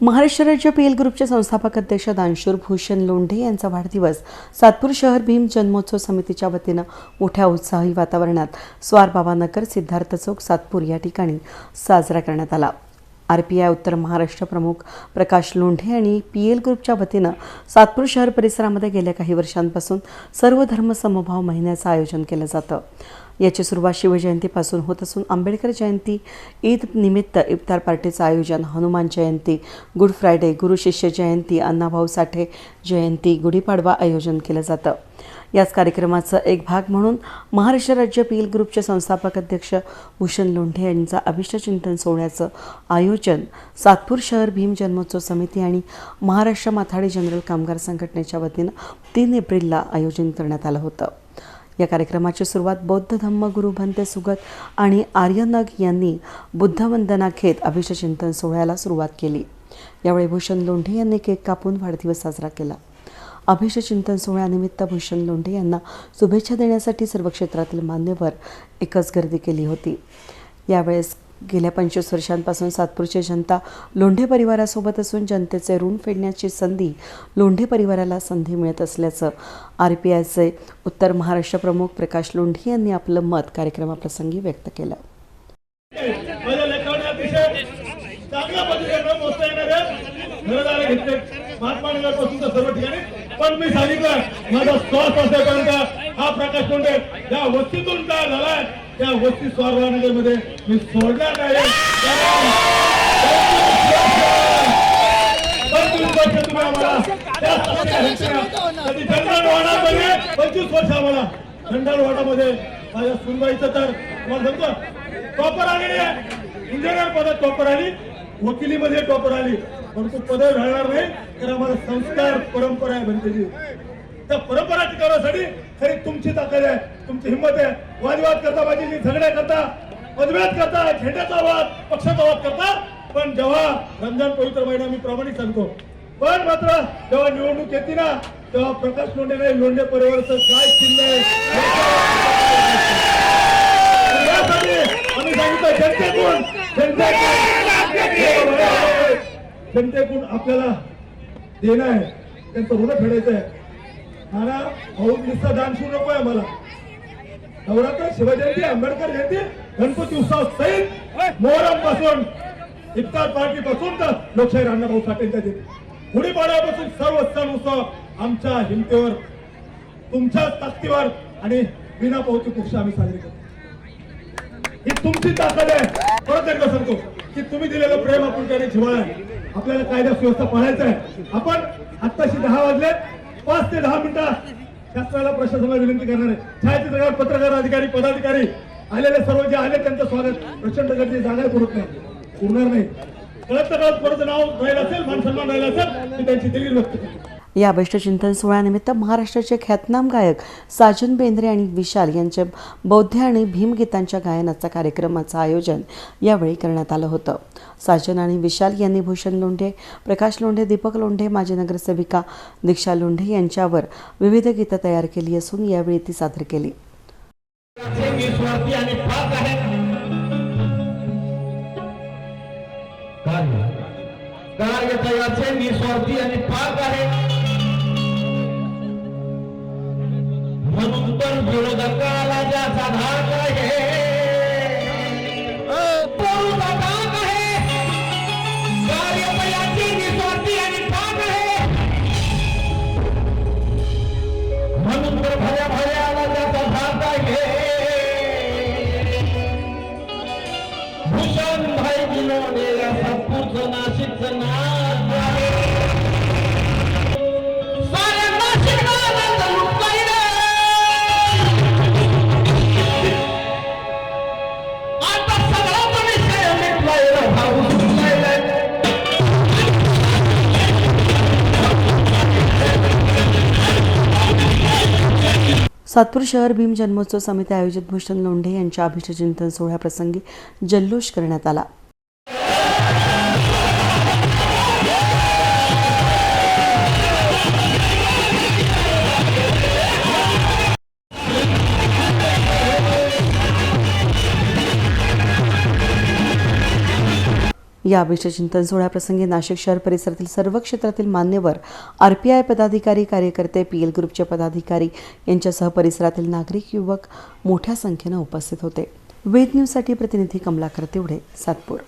महाराष्ट्र राज्य P L ग्रुपचे संस्थापक अध्यक्ष दानशूर भूषण लोंढे यांचा वाढदिवस सातपूर शहर भीम जन्मोत्सव समितीच्या वतीनं मोठ्या उत्साही वातावरणात स्वारबाबा नगर सिद्धार्थ चौक सातपूर या ठिकाणी साजरा करण्यात आला. आर पी आय उत्तर महाराष्ट्र प्रमुख प्रकाश लोंढे आणि पी एल ग्रुपच्या वतीनं सातपूर शहर परिसरामध्ये गेल्या काही वर्षांपासून सर्व धर्म समभाव महिन्याचं आयोजन केलं जातं. याची सुरुवात शिवजयंतीपासून होत असून आंबेडकर जयंती ईद निमित्त इफ्तार पार्टीचं आयोजन हनुमान जयंती गुड फ्रायडे गुरु शिष्य जयंती अण्णाभाऊ साठे जयंती गुढीपाडवा आयोजन केलं जातं. याच कार्यक्रमाचा एक भाग म्हणून महाराष्ट्र राज्य पी एल ग्रुपचे संस्थापक अध्यक्ष भूषण लोंढे यांचा अभिष्टचिंतन सोहळ्याचं आयोजन सातपूर शहर भीम जन्मोत्सव समिती आणि महाराष्ट्र माथाडी जनरल कामगार संघटनेच्या वतीनं तीन एप्रिलला आयोजन करण्यात आलं होतं. या कार्यक्रमाची सुरुवात बौद्ध धम्म गुरु भंते सुगत आणि आर्यनग यांनी बुद्धवंदना घेत अभिषचिंतन सोहळ्याला सुरुवात केली. यावेळी भूषण लोंढे यांनी केक कापून वाढदिवस साजरा केला. अभिषचिंतन सोहळ्यानिमित्त भूषण लोंढे यांना शुभेच्छा देण्यासाठी सर्व क्षेत्रातील मान्यवर एकच गर्दी केली होती. यावेळेस गेल्या पंचवीस वर्षांपासून सातपूरची जनता लोंढे परिवारासोबत असून जनतेचे ऋण फेडण्याची संधी लोंढे परिवाराला संधी मिळत असल्याचं आर पी आयचे उत्तर महाराष्ट्र प्रमुख प्रकाश लोंढे यांनी आपलं मत कार्यक्रमाप्रसंगी व्यक्त केलं. पण मी सांगितलं माझा श्वास असेपर्यंत हा प्रकाश कोंडे या वस्तीतून काय झालाय. त्या वस्ती स्वारवा मी सोडणार नाही. पंचवीस वर्ष आम्हाला कधी पंचवीस वर्ष आम्हाला जंगल माझ्या सुनबाईचं तर मला सांगतो टॉपर आलेली आहे. इंजिनियर पदात टॉपर आली वकिलीमध्ये टॉपर आली. परंतु पद राहणार नाही तर आम्हाला संस्कार परंपरा आहे बनतेची त्या परंपरा टिकवण्यासाठी खरी तुमची ताकद आहे तुमची हिंमत आहे. वादविवाद करता माझी झगड्या करता पदव्यात करता झेंड्याचा वाद पक्षाचा वाद करता. पण जेव्हा रमजान पवित्र महिना मी प्रामाणिक सांगतो. पण मात्र जेव्हा निवडणूक येते ना तेव्हा प्रकाश लोंढे नाही लोंढे परिवाराचं काय चिन्ह आहे? आम्ही सांगितलं जनतेकडून जनतेकडून जनतेकडून आपल्याला देणं आहे. त्यांचं ऋण फेडायचं आहे. मला भाऊ नुसता दान शिव नको आहे मला. नवरात्र शिवजयंती आंबेडकर जयंती गणपती उत्सव सहित मोहरमपासून इफ्तार पार्टी पासून तर लोकशाही अण्णाभाऊ साठेंच्या जयंती गुढीपाड्यापासून सर्व सण उत्सव आमच्या हिमतीवर तुमच्या ताकदीवर आणि बिना पावती पक्ष आम्ही साजरे करतो. ही तुमची ताकद आहे. परत एकदा सांगतो की तुम्ही दिलेलं प्रेम आपण त्याने जिव्हाळा आहे. आपल्याला कायदा सुव्यवस्था पाळायचं आहे. आपण आत्ताशी दहा वाजले पाच ते दहा मिनिटं शासनाला प्रशासनाला विनंती करणार आहे. छायाचित्रकार पत्रकार अधिकारी पदाधिकारी आलेले सर्व जे आले त्यांचं स्वागत. प्रचंड गर्दी जागा पुरत नाही. उरणार नाही. कळत कळत परत नाव राहिलं असेल मान सन्मान राहिला असेल मी त्यांची दिली व्यक्त करतो. या अभिष्टचिंतन सोहळ्यानिमित्त महाराष्ट्राचे ख्यातनाम गायक साजन बेंद्रे आणि विशाल यांच्या बौद्ध आणि भीमगीतांच्या गायनाचा कार्यक्रमाचं आयोजन यावेळी करण्यात आलं होतं. साजन आणि विशाल यांनी भूषण लोंढे प्रकाश लोंढे दीपक लोंढे माजी नगरसेविका दीक्षा लोंढे यांच्यावर विविध गीतं तयार केली असून यावेळी ती सादर केली. निस्वार्थी आणि पाक आहे पण विरोधकाला ज्याचा धाक आहे. धाक आहे. निस्वार्थी आणि आहे. म्हणून तर भल्या भल्याला ज्याचा धाक आहे. भूषण भाई विनोदेला सत्पूरचं नाशिकचं नाच आहे. सातपूर शहर भीम जन्मोत्सव समिती आयोजित भूषण लोंढे यांच्या अभिष्टचिंतन सोहळ्याप्रसंगी जल्लोष करण्यात आला. या अभिष्टचिंतन सोहळ्याप्रसंगी नाशिक शहर परिसरातील सर्व क्षेत्रातील मान्यवर आर पी आय पदाधिकारी कार्यकर्ते पी एल ग्रुपचे पदाधिकारी यांच्यासह परिसरातील नागरिक युवक मोठ्या संख्येनं उपस्थित होते. वेद न्यूजसाठी प्रतिनिधी कमलाकर तेवढे सातपूर.